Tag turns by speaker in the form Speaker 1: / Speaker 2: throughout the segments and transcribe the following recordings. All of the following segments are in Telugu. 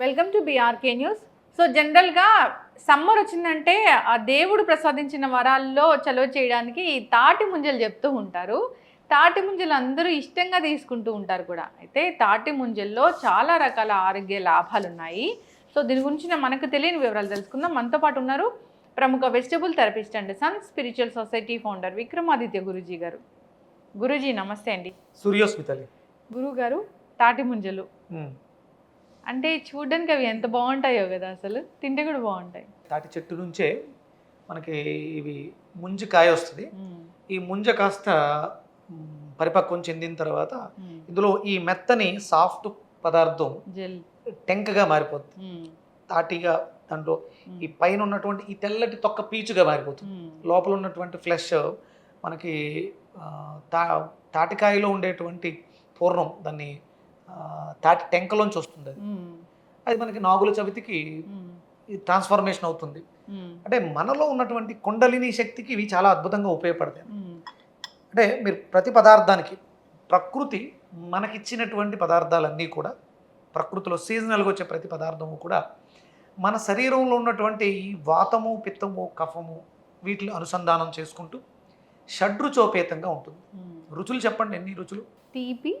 Speaker 1: Welcome to BRK news so జనరల్గా సమ్మర్ వచ్చిందంటే ఆ దేవుడు ప్రసాదించిన వరాల్లో చలవ చేయడానికి ఈ తాటి ముంజలు చెప్తూ ఉంటారు. తాటి ముంజలు అందరూ ఇష్టంగా తీసుకుంటూ ఉంటారు కూడా. అయితే తాటి ముంజల్లో చాలా రకాల ఆరోగ్య లాభాలు ఉన్నాయి సో దీని గురించి మనకు తెలియని వివరాలు తెలుసుకుందాం. మనతో పాటు ఉన్నారు ప్రముఖ vegetable therapist and sun spiritual society founder Vikramaditya Guruji గారు. గురూజీ నమస్తే అండి.
Speaker 2: సూర్యోస్మితలి.
Speaker 1: గురువు గారు తాటి ముంజలు. అంటే చూడడానికి అవి ఎంత బాగుంటాయో కదా అసలు. తింటే కూడా బాగుంటాయి.
Speaker 2: తాటి చెట్టు నుంచే మనకి ఇవి ముంజ కాయ వస్తుంది. ఈ ముంజ కాస్త పరిపక్వం చెందిన తర్వాత ఇందులో ఈ మెత్తని సాఫ్ట్ పదార్థం టెంకగా మారిపోతుంది తాటిగా దాంట్లో ఈ పైన ఉన్నటువంటి ఈ తెల్లటి తొక్క పీచుగా మారిపోతుంది. లోపల ఉన్నటువంటి ఫ్లెష్ మనకి తా తాటికాయలో ఉండేటువంటి పూర్ణం దాన్ని తాటి టెంకలోంచి వస్తుంది అది. అది మనకి నాగుల చవితికి ట్రాన్స్ఫర్మేషన్ అవుతుంది. అంటే మనలో ఉన్నటువంటి కుండలిని శక్తికి ఇవి చాలా అద్భుతంగా ఉపయోగపడతాయి. అంటే మీరు ప్రతి పదార్థానికి ప్రకృతి మనకిచ్చినటువంటి పదార్థాలన్నీ కూడా ప్రకృతిలో సీజనల్గా వచ్చే ప్రతి పదార్థము కూడా మన శరీరంలో ఉన్నటువంటి ఈ వాతము పిత్తము కఫము వీటిని అనుసంధానం చేసుకుంటూ షడ్రుచోపేతంగా ఉంటుంది. రుచులు చెప్పండి ఎన్ని రుచులు?
Speaker 1: తీపి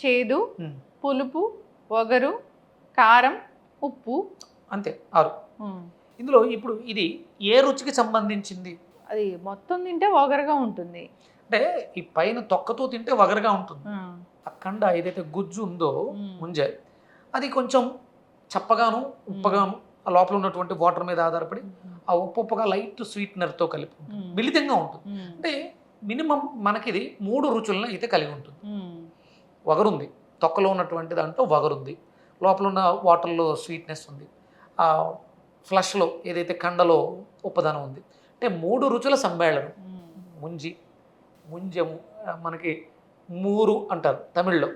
Speaker 1: చేదు పులుపు వగరు కారం ఉప్పు
Speaker 2: అంతే ఆరు. ఇందులో ఇప్పుడు ఇది ఏ రుచికి సంబంధించింది
Speaker 1: అది మొత్తం తింటే వగరుగా ఉంటుంది
Speaker 2: అంటే ఈ పైన తొక్కతో తింటే వగరగా ఉంటుంది
Speaker 1: ఆ.
Speaker 2: ఆ కండ ఏదైతే గుజ్జు ఉందో
Speaker 1: మ్మ్.
Speaker 2: ముంజ అది కొంచెం చప్పగాను ఉప్పగాను ఆ లోపల ఉన్నటువంటి వాటర్ మీద ఆధారపడి ఆ ఉప్పు ఉప్పగా లైట్ స్వీట్నర్తో కలిపి. మిళితంగా ఉంటుంది. అంటే మినిమం మనకిది మూడు రుచులను అయితే కలిగి ఉంటుంది. వగరుంది. తొక్కలో ఉన్నటువంటి దాంట్లో వగరుంది. లోపల ఉన్న వాటర్లో స్వీట్నెస్ ఉంది. ఆ ఫ్లష్లో ఏదైతే కండలో ఉప్పదనం ఉంది. అంటే మూడు రుచుల సమ్మేళనం.
Speaker 1: ఉమ్.
Speaker 2: ముంజి ముంజము మనకి మూరు అంటారు
Speaker 1: తమిళ్ళో.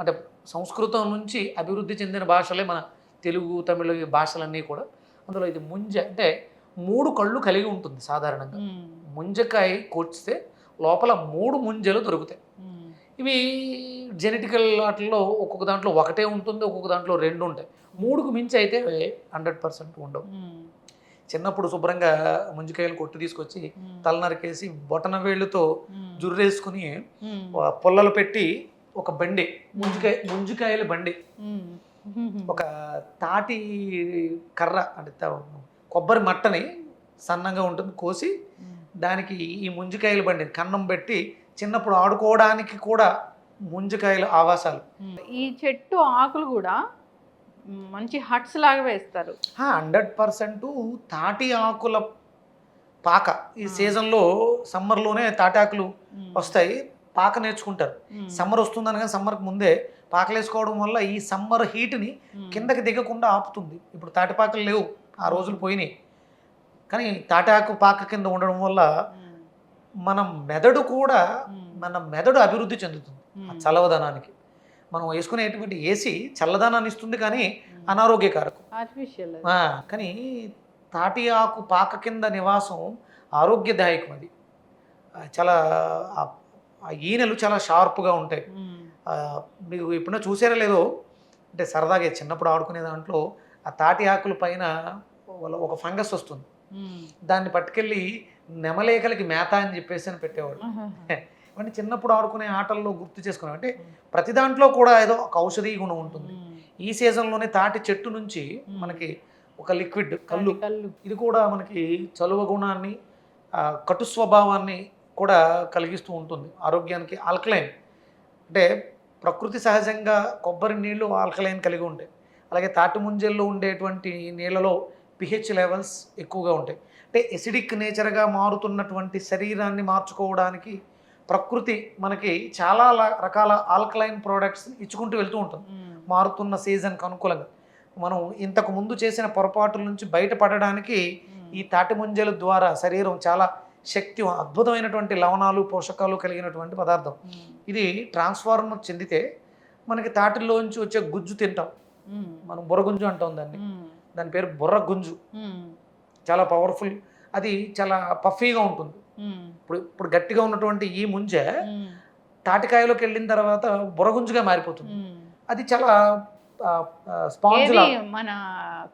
Speaker 2: అంటే సంస్కృతం నుంచి అభివృద్ధి చెందిన భాషలే మన తెలుగు తమిళ భాషలన్నీ కూడా. అందులో ఇది ముంజ అంటే మూడు కళ్ళు కలిగి ఉంటుంది సాధారణంగా. ముంజకాయ కోస్తే లోపల మూడు ముంజలు దొరుకుతాయి. ఇవి జెనెటికల్ వాటిల్లో ఒక్కొక్క దాంట్లో ఒకటే ఉంటుంది ఒక్కొక్క దాంట్లో రెండు ఉంటాయి మూడుకు మించి అయితే హండ్రెడ్ పర్సెంట్ ఉండవు. చిన్నప్పుడు శుభ్రంగా ముంజికాయలు కొట్టి తీసుకొచ్చి. తల నరికేసి బొటన వేళ్ళుతో. జుర్రేసుకుని పుల్లలు పెట్టి ఒక బండి ముంజికాయ ముంజికాయల బండి. ఒక తాటి కర్ర అంటే కొబ్బరి మట్టని సన్నంగా ఉంటుంది కోసి. దానికి ఈ ముంజికాయల బండి కన్నం పెట్టి చిన్నప్పుడు ఆడుకోవడానికి కూడా ముంజికాయల ఆవాసాలు.
Speaker 1: ఈ చెట్టు ఆకులు కూడా మంచి హట్స్ లాగా వేస్తారు
Speaker 2: హండ్రెడ్ పర్సెంట్ తాటి ఆకుల పాక ఈ. సీజన్లో సమ్మర్లోనే తాటి ఆకులు
Speaker 1: ఉమ్.
Speaker 2: వస్తాయి పాక నేర్చుకుంటారు. సమ్మర్ వస్తుందని కానీ సమ్మర్కి ముందే పాకలేసుకోవడం వల్ల ఈ సమ్మర్ హీట్ని. కిందకి దిగకుండా ఆపుతుంది ఇప్పుడు తాటిపాకలు లేవు ఆ రోజులు పోయినాయి కానీ తాటాకు పాక కింద ఉండడం వల్ల. మన మెదడు కూడా. మన మెదడు అభివృద్ధి చెందుతుంది. చల్లవదనానికి. మనం వేసుకునేటువంటి ఏసీ చల్లదనాన్ని ఇస్తుంది కానీ. అనారోగ్యకారకం.
Speaker 1: ఆర్టిఫిషియల్
Speaker 2: కానీ తాటి ఆకు పాక కింద నివాసం ఆరోగ్యదాయకం అది. చాలా ఆ- ఈనెలు చాలా షార్ప్గా ఉంటాయి. మీకు ఎప్పుడైనా చూసారా లేదో? అంటే సరదాగా చిన్నప్పుడు ఆడుకునే దాంట్లో ఆ తాటి ఆకుల పైన వాళ్ళ ఒక ఫంగస్ వస్తుంది. దాన్ని పట్టుకెళ్ళి నెమలేకలకి మేత అని చెప్పేసి అని పెట్టేవాడు. ఇవన్నీ చిన్నప్పుడు ఆడుకునే ఆటల్లో గుర్తు చేసుకున్నాం అంటే ప్రతి దాంట్లో కూడా ఏదో ఒక ఔషధీ గుణం ఉంటుంది. ఈ సీజన్లోనే తాటి చెట్టు నుంచి మనకి ఒక లిక్విడ్ కళ్ళు. ఇది కూడా మనకి చలువ గుణాన్ని కటు స్వభావాన్ని కూడా కలిగిస్తూ ఉంటుంది. ఆరోగ్యానికి ఆల్కలైన్. అంటే ప్రకృతి సహజంగా కొబ్బరి నీళ్ళు ఆల్కలైన్ కలిగి ఉంటాయి. అలాగే తాటి ముంజల్లో ఉండేటువంటి నీళ్ళలో పిహెచ్ లెవెల్స్ ఎక్కువగా ఉంటాయి. అంటే ఎసిడిక్ నేచర్గా మారుతున్నటువంటి శరీరాన్ని మార్చుకోవడానికి ప్రకృతి మనకి చాలా రకాల ఆల్కలైన్ ప్రోడక్ట్స్ ఇచ్చుకుంటూ వెళ్తూ ఉంటుంది. మారుతున్న సీజన్కి అనుకూలంగా మనం ఇంతకు ముందు చేసిన పొరపాటుల నుంచి బయటపడడానికి. ఈ తాటి ముంజల ద్వారా శరీరం చాలా శక్తి అద్భుతమైనటువంటి లవణాలు పోషకాలు కలిగినటువంటి పదార్థం. ఇది ట్రాన్స్ఫార్మ్ చెందితే మనకి తాటిలోంచి వచ్చే గుజ్జు తింటాం. మనం బుర్రగుంజు అంటాం దాన్ని. దాని పేరు బుర్ర గుంజు. చాలా పవర్ఫుల్ అది చాలా పఫీగా ఉంటుంది. ఇప్పుడు ఇప్పుడు గట్టిగా ఉన్నటువంటి ఈ ముంజ. తాటికాయలోకి వెళ్ళిన తర్వాత బుర్రగుంజుగా మారిపోతుంది. అది చాలా స్పాంజ్
Speaker 1: మన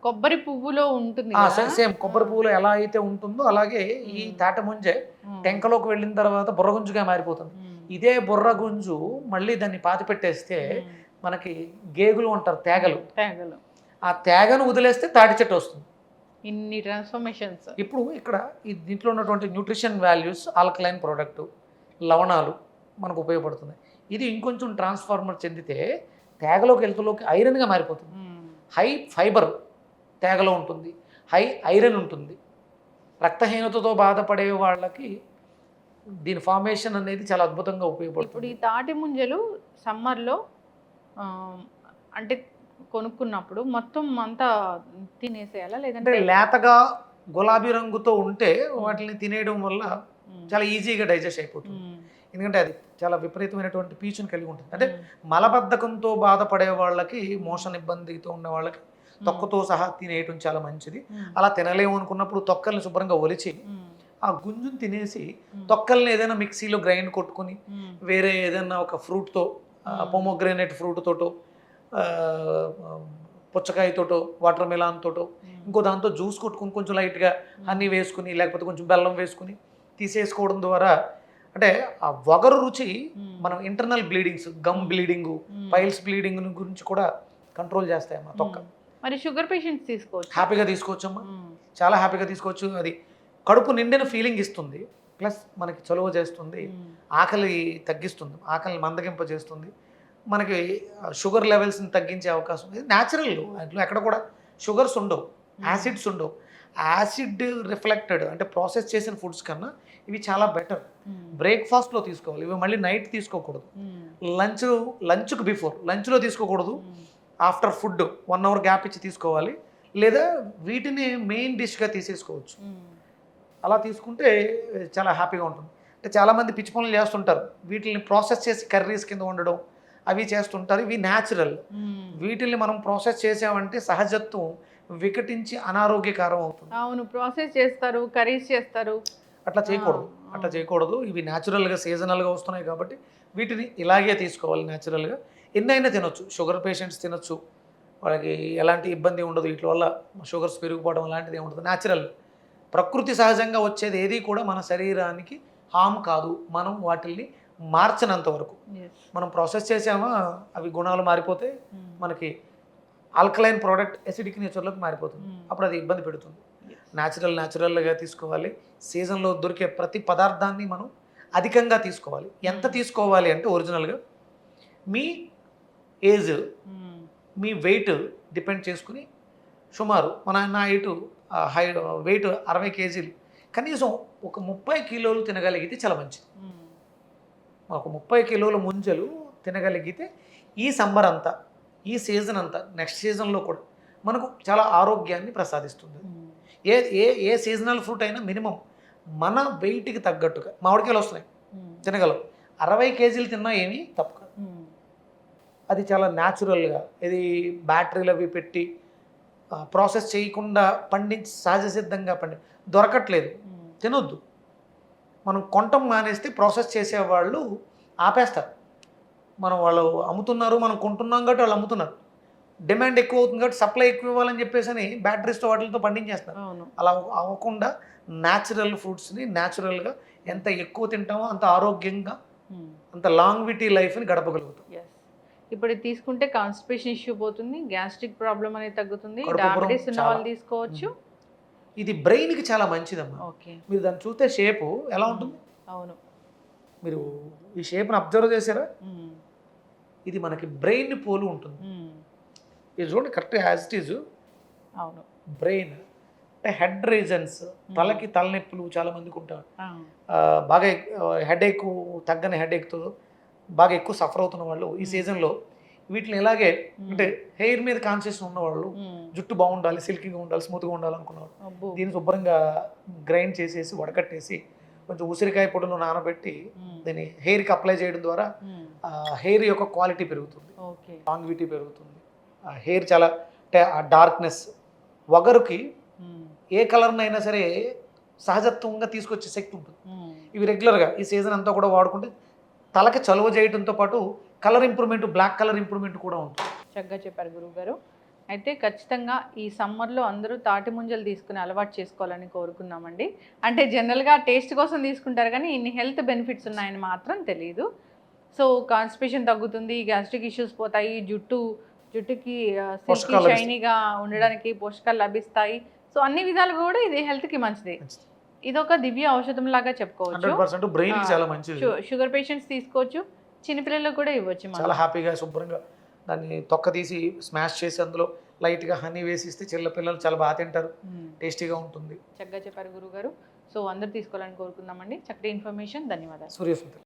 Speaker 1: కొబ్బరి పువ్వులో ఉంటుంది?
Speaker 2: సేమ్ కొబ్బరి పువ్వులో ఎలా అయితే ఉంటుందో అలాగే ఈ. తాట ముంజే. టెంకలోకి వెళ్ళిన తర్వాత బుర్రగుంజుగా మారిపోతుంది. ఇదే బుర్రగుంజు మళ్ళీ దాన్ని పాతి పెట్టేస్తే. మనకి గేగులు అంటారు తేగలు
Speaker 1: తేగలు
Speaker 2: ఆ తేగను వదిలేస్తే తాటి చెట్టు వస్తుంది
Speaker 1: ఇన్ని ట్రాన్స్ఫర్మేషన్స్
Speaker 2: ఇప్పుడు ఇక్కడ ఈ దీంట్లో ఉన్నటువంటి న్యూట్రిషన్ వాల్యూస్ ఆల్కలైన్ ప్రోడక్ట్ లవణాలు మనకు ఉపయోగపడుతుంది ఇది ఇంకొంచెం ట్రాన్స్ఫార్మర్ చెందితే తేగలోకి వెళ్తులోకి ఐరన్గా మారిపోతుంది. హై ఫైబర్ తేగలో ఉంటుంది. హై ఐరన్ ఉంటుంది. రక్తహీనతతో బాధపడే వాళ్ళకి దీని ఫార్మేషన్ అనేది చాలా అద్భుతంగా
Speaker 1: ఇప్పుడు
Speaker 2: ఉపయోగపడుతుంది.
Speaker 1: ఈ తాటి ముంజలు సమ్మర్లో అంటే కొనుక్కున్నప్పుడు మొత్తం అంతా తినేసేయాలా లేదంటే
Speaker 2: లేతగా గులాబీ రంగుతో ఉంటే వాటిని తినేయడం వల్ల. చాలా ఈజీగా డైజెస్ట్ అయిపోతుంది. ఎందుకంటే అది చాలా విపరీతమైనటువంటి పీచుని కలిగి ఉంటుంది అంటే. మలబద్ధకంతో బాధపడే వాళ్ళకి మోషన్ ఇబ్బందితో ఉన్న వాళ్ళకి. తొక్కతో సహా తినేయటం చాలా మంచిది. అలా తినలేము అనుకున్నప్పుడు తొక్కల్ని శుభ్రంగా ఒలిచి. ఆ గుంజుని తినేసి. తొక్కల్ని ఏదైనా మిక్సీలో గ్రైండ్ కొట్టుకుని. వేరే ఏదైనా ఒక ఫ్రూట్తో. పొమోగ్రానేట్ ఫ్రూట్ తోటో పుచ్చకాయతోటో వాటర్ మిలాన్ తోటో. ఇంకో దాంతో జ్యూస్ కొట్టుకుని కొంచెం లైట్గా హనీ వేసుకుని లేకపోతే కొంచెం బెల్లం వేసుకుని తీసేసుకోవడం ద్వారా అంటే ఆ వగరు రుచి. మనం internal bleedings gum bleeding. Piles bleeding గురించి కూడా కంట్రోల్ చేస్తాయమ్మా తొక్క
Speaker 1: ఉమ్. మరి షుగర్ పేషెంట్స్ తీసుకోవచ్చు
Speaker 2: హ్యాపీగా తీసుకోవచ్చమ్మా. చాలా హ్యాపీగా తీసుకోవచ్చు అది కడుపు నిండిన ఫీలింగ్ ఇస్తుంది ప్లస్ మనకి చలువ చేస్తుంది. ఆకలి తగ్గిస్తుంది ఆకలిని మందగింప చేస్తుంది మనకి షుగర్ లెవెల్స్ని తగ్గించే అవకాశం ఉంది. న్యాచురల్ అందులో ఎక్కడ కూడా షుగర్స్ ఉండవు. యాసిడ్స్ ఉండవు. యాసిడ్ రిఫ్లెక్టెడ్ అంటే ప్రాసెస్ చేసిన ఫుడ్స్ కన్నా ఇవి చాలా బెటర్. బ్రేక్ఫాస్ట్లో తీసుకోవాలి. ఇవి మళ్ళీ నైట్ తీసుకోకూడదు. లంచ్ లంచ్కి బిఫోర్ లంచ్లో తీసుకోకూడదు. After food one hour gap ఇచ్చి తీసుకోవాలి. లేదా వీటిని మెయిన్ డిష్గా తీసేసుకోవచ్చు.
Speaker 1: ఉమ్.
Speaker 2: అలా తీసుకుంటే చాలా హ్యాపీగా ఉంటుంది. అంటే చాలామంది పిచ్చి పనులు చేస్తుంటారు. వీటిని ప్రాసెస్ చేసి కర్రీస్ కింద వండడం అవి చేస్తుంటారు. ఇవి న్యాచురల్. వీటిని మనం ప్రాసెస్ చేసామంటే సహజత్వం వికటించి అనారోగ్యకరం అవుతుంది.
Speaker 1: అవును ప్రాసెస్ చేస్తారు కర్రీస్ చేస్తారు.
Speaker 2: అట్లా చేయకూడదు. అట్లా. చేయకూడదు. ఇవి న్యాచురల్గా సీజనల్గా వస్తున్నాయి కాబట్టి వీటిని ఇలాగే తీసుకోవాలి న్యాచురల్గా ఎన్నైనా తినొచ్చు. షుగర్ పేషెంట్స్ తినొచ్చు. వాళ్ళకి ఎలాంటి ఇబ్బంది ఉండదు. వీటి వల్ల షుగర్స్ పెరిగిపోవడం అలాంటిది ఏమి ఉండదు. న్యాచురల్ ప్రకృతి సహజంగా వచ్చేది ఏది కూడా మన శరీరానికి హామ్ కాదు. మనం వాటిల్ని మార్చనంత వరకు. మనం ప్రాసెస్ చేసామా అవి గుణాలు మారిపోతే
Speaker 1: ఉమ్.
Speaker 2: మనకి ఆల్కలైన్ ప్రోడక్ట్ ఎసిడిక్ నేచర్లోకి మారిపోతుంది
Speaker 1: ఉమ్.
Speaker 2: అప్పుడు అది ఇబ్బంది పెడుతుంది. న్యాచురల్ న్యాచురల్గా తీసుకోవాలి సీజన్లో దొరికే ప్రతి పదార్థాన్ని మనం అధికంగా తీసుకోవాలి ఎంత
Speaker 1: మ్మ్.
Speaker 2: తీసుకోవాలి అంటే ఒరిజినల్గా మీ ఏజ్. మీ వెయిట్ డిపెండ్ చేసుకుని సుమారు మన నా హైటు హై వెయిట్ అరవై కేజీలు కనీసం ఒక ముప్పై కిలోలు తినగలిగితే చాలా మంచిది. ఒక ముప్పై కిలోల ముంజలు తినగలిగితే ఈ సమ్మర్ అంతా ఈ సీజన్ అంతా నెక్స్ట్ సీజన్లో కూడా మనకు చాలా ఆరోగ్యాన్ని ప్రసాదిస్తుంది. ఏ ఏ ఏ సీజనల్ ఫ్రూట్ అయినా మినిమం మన వెయిట్కి తగ్గట్టుగా మామిడికాయలు వస్తున్నాయి. తినగలం అరవై కేజీలు తిన్నా ఏమీ తప్పు కాదు. అది చాలా న్యాచురల్గా ఇది బ్యాటరీలు అవి పెట్టి ప్రాసెస్ చేయకుండా పండించి సహజ సిద్ధంగా పండి దొరకట్లేదు. తినొద్దు మనం కొంటం మానేస్తే ప్రాసెస్ చేసేవాళ్ళు ఆపేస్తారు. మనం వాళ్ళు అమ్ముతున్నారు మనం కొంటున్నాం కాబట్టి వాళ్ళు అమ్ముతున్నారు. డిమాండ్ ఎక్కువ అవుతుంది కాబట్టి సప్లై ఎక్కువ ఇవ్వాలని చెప్పేసి అని బ్యాటరీస్తో వాటితో పండించేస్తారు. అలా అవ్వకుండా న్యాచురల్ ఫ్రూట్స్ని న్యాచురల్గా ఎంత ఎక్కువ తింటామో అంత ఆరోగ్యంగా. అంత లాంగ్విటీ లైఫ్ని గడపగలుగుతాం.
Speaker 1: ఇప్పుడు తీసుకుంటే కాన్స్టిపేషన్ ఇష్యూ పోతుంది గ్యాస్ట్రిక్ ప్రాబ్లం అనేది తగ్గుతుంది డయాబెటీస్ ఉన్న. వాళ్ళు తీసుకోవచ్చు.
Speaker 2: ఇది బ్రెయిన్కి చాలా మంచిదమ్మా.
Speaker 1: ఓకే.
Speaker 2: మీరు దాన్ని చూస్తే షేపు ఎలా ఉంటుంది?
Speaker 1: అవును.
Speaker 2: మీరు ఈ షేప్ని అబ్జర్వ్ చేశారా. ఇది మనకి బ్రెయిన్ పోలు ఉంటుంది. ఇది చూడండి కరెక్ట్ యాజ్ ఇట్ ఈజ్.
Speaker 1: అవును.
Speaker 2: బ్రెయిన్ అంటే హెడ్ రీజన్స్ తలకి తలనొప్పులు చాలా మందికి ఉంటారు బాగా హెడ్ ఎక్ తగ్గని హెడ్ ఎక్తో బాగా ఎక్కువ సఫర్ అవుతున్న వాళ్ళు ఈ సీజన్లో వీటిని ఇలాగే అంటే హెయిర్ మీద కాన్షియస్ ఉన్నవాళ్ళు. జుట్టు బాగుండాలి సిల్కీగా ఉండాలి స్మూత్గా ఉండాలి అనుకున్నవాళ్ళు
Speaker 1: అబ్బో.
Speaker 2: దీన్ని శుభ్రంగా గ్రైండ్ చేసేసి వడకట్టేసి కొంచెం ఉసిరికాయ పొడిలో నానబెట్టి. దీన్ని హెయిర్కి అప్లై చేయడం ద్వారా. హెయిర్ యొక్క క్వాలిటీ పెరుగుతుంది లాంగ్విటీ పెరుగుతుంది హెయిర్ చాలా డార్క్నెస్ వగరుకి. ఏ కలర్నైనా సరే సహజత్వంగా తీసుకొచ్చే శక్తి ఉంటుంది. ఇవి రెగ్యులర్గా ఈ సీజన్ అంతా కూడా వాడుకుంటే తలకి చలువ చేయడంతో పాటు colour improvement black colour improvement కూడా ఉంటుంది.
Speaker 1: చక్కగా చెప్పారు గురువు గారు అయితే ఖచ్చితంగా ఈ సమ్మర్లో అందరూ తాటి ముంజలు తీసుకుని అలవాటు చేసుకోవాలని కోరుకున్నామండి. అంటే జనరల్గా టేస్ట్ కోసం తీసుకుంటారు కానీ ఇన్ని హెల్త్ బెనిఫిట్స్ ఉన్నాయని మాత్రం తెలియదు సో కాన్స్టిపేషన్ తగ్గుతుంది గ్యాస్ట్రిక్ ఇష్యూస్ పోతాయి జుట్టు జుట్టుకి
Speaker 2: లభిస్తాయి.
Speaker 1: షైనీగా ఉండడానికి పోషకాలు లభిస్తాయి. సో అన్ని విధాలుగా కూడా ఇది హెల్త్కి మంచిది. ఇది ఒక దివ్య ఔషధం లాగా చెప్పుకోవచ్చు.
Speaker 2: బ్రెయిన్ చాలా మంచిది.
Speaker 1: షుగర్ పేషెంట్స్ తీసుకోవచ్చు. చిన్నపిల్లలకు కూడా ఇవ్వచ్చు.
Speaker 2: చాలా హ్యాపీగా శుభ్రంగా దాన్ని తొక్క తీసి స్మాష్ చేసి అందులో లైట్గా హనీ వేసి ఇస్తే చిల్ల పిల్లలు చాలా బాగా తింటారు. టేస్టీగా ఉంటుంది.
Speaker 1: చక్కగా చెప్పారు గురుగారు సో అందరు తీసుకోవాలని కోరుకుందామండి. చక్కటి ఇన్ఫర్మేషన్. ధన్యవాదాలు.
Speaker 2: సూర్యసుందరి